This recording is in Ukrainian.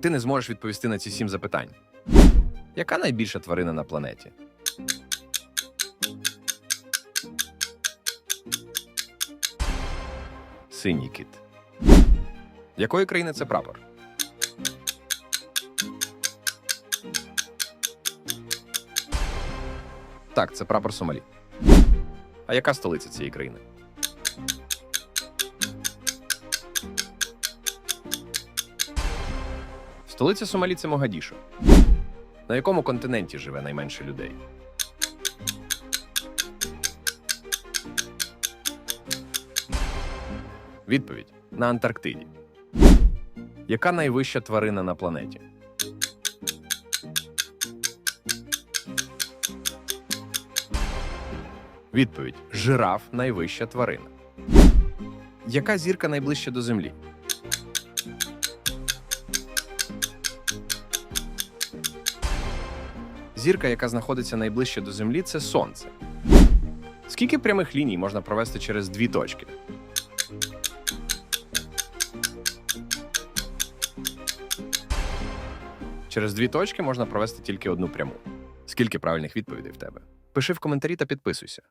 Ти не зможеш відповісти на ці сім запитань. Яка найбільша тварина на планеті? Синій кит. Якої країни це прапор? Так, це прапор Сомалі. А яка столиця цієї країни? Столиця Сомалі це Могадішо. На якому континенті живе найменше людей? Відповідь на Антарктиді. Яка найвища тварина на планеті? Відповідь: жираф найвища тварина. Яка зірка найближча до Землі? Зірка, яка знаходиться найближче до Землі, це Сонце. Скільки прямих ліній можна провести через дві точки? Через дві точки можна провести тільки одну пряму. Скільки правильних відповідей в тебе? Пиши в коментарі та підписуйся.